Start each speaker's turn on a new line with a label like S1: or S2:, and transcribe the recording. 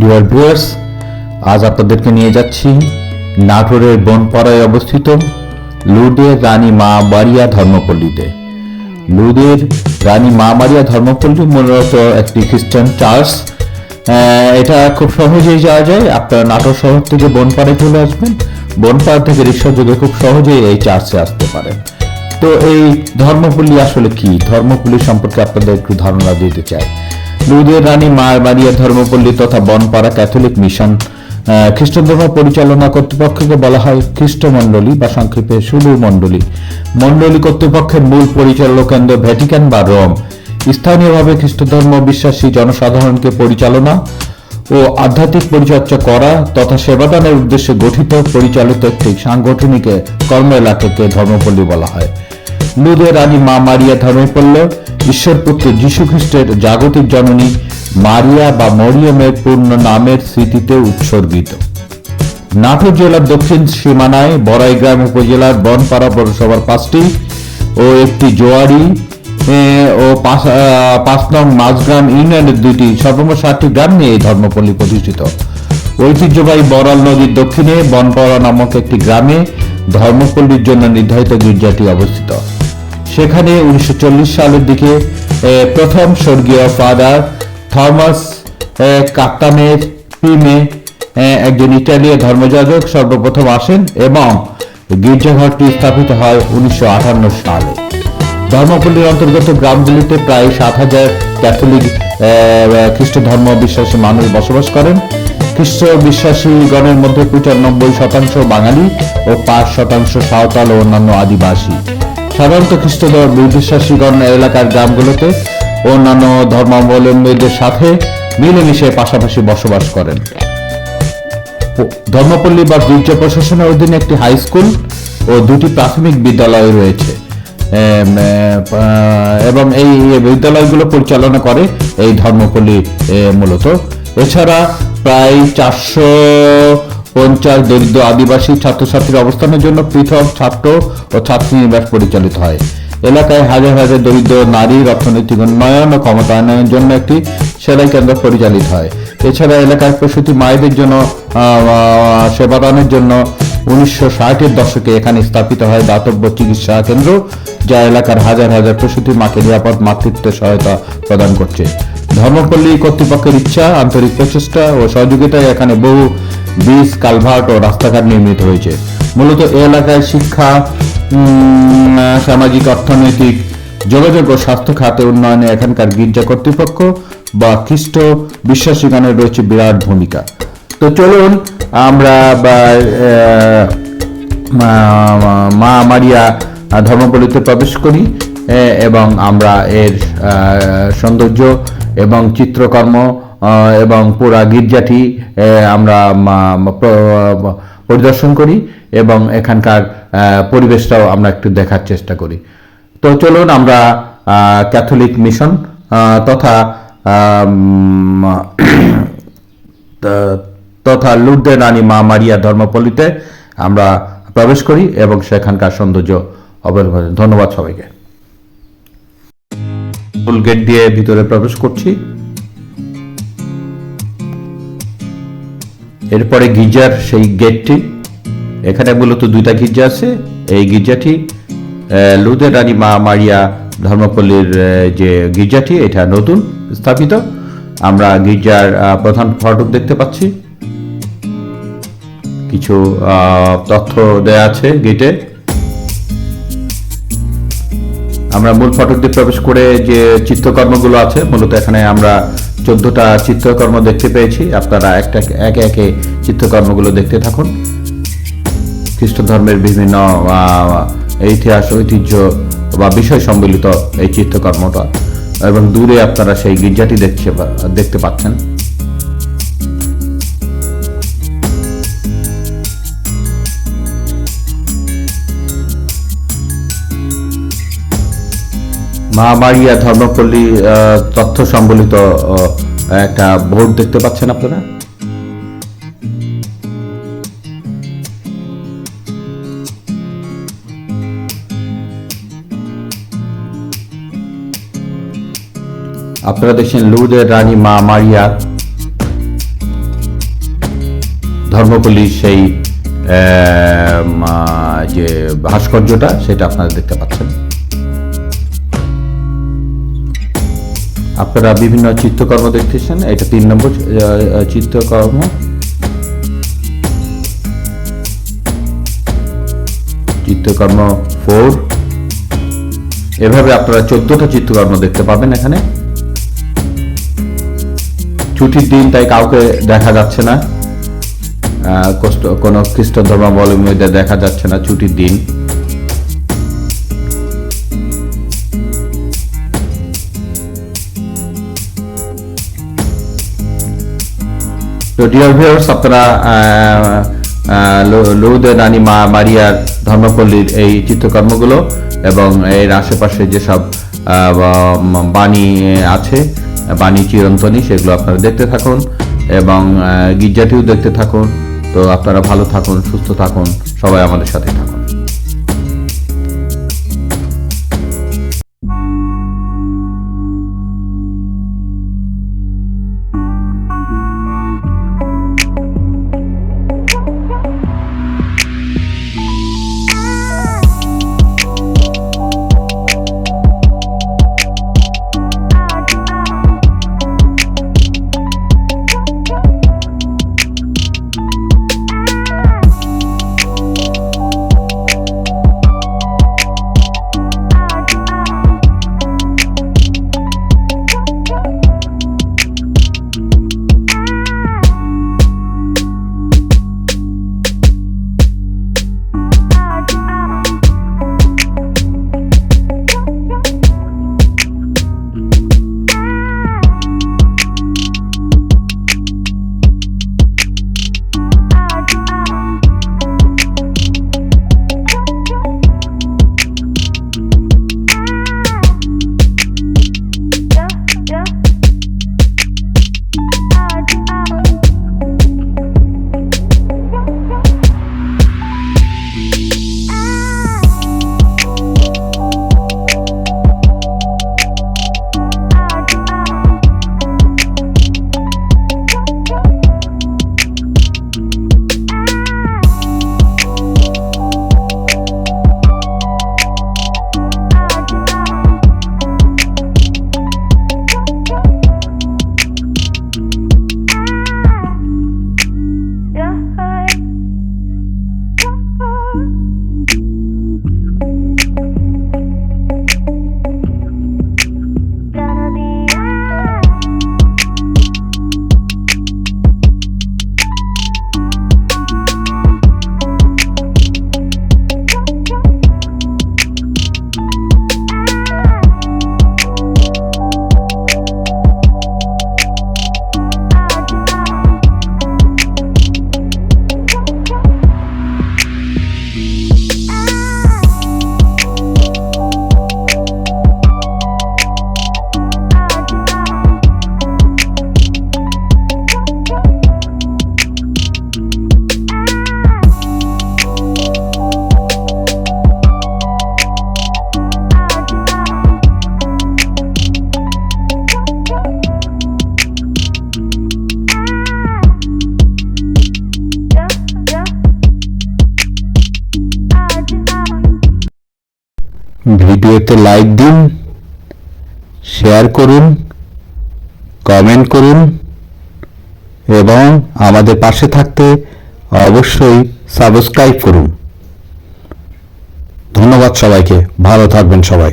S1: Dear viewers আজ আপনাদেরকে নিয়ে যাচ্ছি নাটোরের বনপাড়ায় অবস্থিত লুদের রানী মা বাড়িয়া ধর্মপল্লীতে। লুদের রানী মা বাড়িয়া ধর্মপল্লী মূলত একটি খ্রিস্টান চার্চ। এটা খুব সহজেই যাওয়া যায়। আপনারা নাটোর শহর থেকে বনপাড়ায় চলে আসবেন। বনপাড়া থেকে রিক্সা যোগে খুব সহজেই এই চার্চে আসতে পারেন। তো এই ধর্মপল্লী আসলে কি? ধর্মপল্লী সম্পর্কে আপনাদের একটু ধারণা দিতে চাই। লুদের রানী মার বাড়িয়া ধর্মপল্লী তথা বনপাড়া ক্যাথলিক মিশন খ্রিস্ট ধর্ম পরিচালনা কর্তৃপক্ষকে বলা হয় খ্রিস্ট মণ্ডলী বা সংক্ষেপে শুধু মণ্ডলী। মণ্ডলী কর্তৃপক্ষের মূল পরিচালক কেন্দ্র ভ্যাটিকান বা রোম। স্থানীয়ভাবে খ্রিস্ট ধর্ম বিশ্বাসী জনসাধারণকে পরিচালনা ও আধ্যাত্মিক পরিচর্যা করা তথা সেবাদানের উদ্দেশ্যে গঠিত পরিচালিত একটি সাংগঠনিক কর্ম এলাকাকে ধর্মপল্লী বলা হয়। লুদে রানী মা মারিয়া ধর্মপল্ল ঈশ্বরপুত্র যীশু খ্রিস্টের জাগতিক জননী মারিয়া বা মরিয়মের পূর্ণ নামের স্মৃতিতে উৎসর্গিত। নাটোর জেলার দক্ষিণ সীমানায় বড়াইগ্রাম উপজেলার বনপাড়া পৌরসভার পাঁচটি ও একটি জোয়ারি ও পাঁচ নং মাঝগ্রাম ইউনিয়নের দুইটি সর্বমোট ষাটটি গ্রাম নিয়ে এই ধর্মপল্লী প্রতিষ্ঠিত। ঐতিহ্যবাহী বরাল নদীর দক্ষিণে বনপাড়া নামক একটি গ্রামে ধর্মপল্লীর জন্য নির্ধারিত গির্জাটি অবস্থিত। সেখানে উনিশশো চল্লিশ সালের দিকে প্রথম স্বর্গীয় ফাদার থমাস এ, পিমে একজন ইটালীয় ধর্মযাজক সর্বপ্রথম আসেন এবং গির্জাঘরটি স্থাপিত হয় উনিশশো সালে। ধর্মপল্লীর অন্তর্গত গ্রামগুলিতে প্রায় সাত হাজার ক্যাথলিক খ্রিস্ট ধর্ম বিশ্বাসী মানুষ বসবাস করেন। খ্রিস্ট বিশ্বাসী গণের মধ্যে পঁচানব্বই শতাংশ বাঙালি ও পাঁচ শতাংশ সাঁওতাল ও অন্যান্য আদিবাসী। সাধারণত খ্রিস্ট ধর্ম বিশ্বাসীগণ এলাকার গ্রামগুলোতে অন্যান্য ধর্মাবলম্বীদের সাথে মিলেমিশে পাশাপাশি বসবাস করেন। ধর্মপল্লী বা গির্জা প্রশাসনের অধীনে একটি হাই স্কুল ও দুটি প্রাথমিক বিদ্যালয় রয়েছে। এবং এই বিদ্যালয়গুলো পরিচালনা করে এই ধর্মপল্লী মূলত। এছাড়া প্রায় চারশো পঞ্চাশ দরিদ্র আদিবাসী ছাত্রছাত্রীর অবস্থানের জন্য পৃথক ছাত্র ও ছাত্রী নিবাস পরিচালিত হয়। এলাকায় হাজার হাজার দরিদ্র নারীর অর্থনৈতিক উন্নয়ন ও ক্ষমতায়নের জন্য একটি সেলাই কেন্দ্র পরিচালিত হয়। এছাড়া এলাকার প্রসূতি মায়েদের জন্য সেবাদানের জন্য উনিশশো ষাটের দশকে এখানে স্থাপিত হয় দাতব্য চিকিৎসা কেন্দ্র, যা এলাকার হাজার হাজার প্রসূতি মাকে নিরাপদ মাতৃত্ব সহায়তা প্রদান করছে। ধর্মপল্লী কর্তৃপক্ষের ইচ্ছা, আন্তরিক প্রচেষ্টা ও সহযোগিতায় এখানে বহু ব্রিজ, কালভার্ট ও রাস্তাঘাট নির্মিত হয়েছে। মূলত এ এলাকায় শিক্ষা সামাজিক, অর্থনৈতিক, যোগাযোগ ও স্বাস্থ্য খাতে উন্নয়নে এখানকার গির্জা কর্তৃপক্ষ বা খ্রিস্ট বিশ্বাসীগণের রয়েছে বিরাট ভূমিকা। তো চলুন আমরা মা- মারিয়া ধর্মপল্লীতে প্রবেশ করি এবং আমরা এর সৌন্দর্য এবং চিত্রকর্ম এবং পুরা গির্জাটি আমরা পরিদর্শন করি এবং এখানকার পরিবেশটাও আমরা একটু দেখার চেষ্টা করি। তো চলুন আমরা ক্যাথলিক মিশন তথা তথা লুর্দে রানী মা মারিয়া ধর্মপল্লীতে আমরা প্রবেশ করি এবং সেখানকার সৌন্দর্য অবলোকন ধন্যবাদ সবাইকে। ফুল গেট দিয়ে ভিতরে প্রবেশ করছি। এরপরে গির্জার সেই গেটটি, এখানে মূলত দুইটা গির্জা আছে। এই গির্জাটি লুদের রানী মা মারিয়া ধর্মপল্লীর যে গির্জাটি, এটা নতুন স্থাপিত। আমরা গির্জার প্রধান ফটক দেখতে পাচ্ছি। কিছু তথ্য দেয়া আছে গেটে। আমরা মূল ফটক দিয়ে প্রবেশ করে যে চিত্রকর্মগুলো আছে, মূলত এখানে আমরা চোদ্দটা চিত্রকর্ম দেখতে পেয়েছি। আপনারা একটা একে একে চিত্রকর্মগুলো দেখতে থাকুন। খ্রিস্ট ধর্মের বিভিন্ন ইতিহাস, ঐতিহ্য বা বিষয় সম্বলিত এই চিত্রকর্মটা। এবং দূরে আপনারা সেই গির্জাটি দেখছে দেখতে পাচ্ছেন। মা ধর্মপল্লী তথ্য সম্বলিত একটা বোর্ড দেখতে পাচ্ছেন আপনারা? আপনারা দেখছেন লুদের রানী মা মারিয়া ধর্মপল্লীর সেই যে ভাস্কর্যটা, সেটা আপনারা দেখতে পাচ্ছেন। আপনারা বিভিন্ন চিত্রকর্ম দেখতেছেন, এটা তিন নম্বর চিত্রকর্ম। চিত্রকর্ম ফোর এভাবে আপনারা চোদ্দটা চিত্রকর্ম দেখতে পাবেন এখানে। ছুটির দিন তাই কাউকে দেখা যাচ্ছে না। কোনো খ্রিস্ট ধর্মাবলম্বীদের দেখা যাচ্ছে না ছুটির দিন। তো ডিয়ার ভিউয়ার্স আপনারা লৌদে রানী মা মারিয়ার ধর্মপল্লীর এই চিত্রকর্মগুলো এবং এর আশেপাশে যেসব বাণী আছে, বাণী চিরন্তনী, সেগুলো আপনারা দেখতে থাকুন এবং গির্জাটিও দেখতে থাকুন। তো আপনারা ভালো থাকুন, সুস্থ থাকুন, সবাই আমাদের সাথে থাকুন। ভিডিওতে লাইক দিন, শেয়ার করুন, কমেন্ট করুন, এবং আমাদের পাশে থাকতে অবশ্যই সাবস্ক্রাইব করুন। ধন্যবাদ সবাইকে, ভালো থাকবেন সবাই।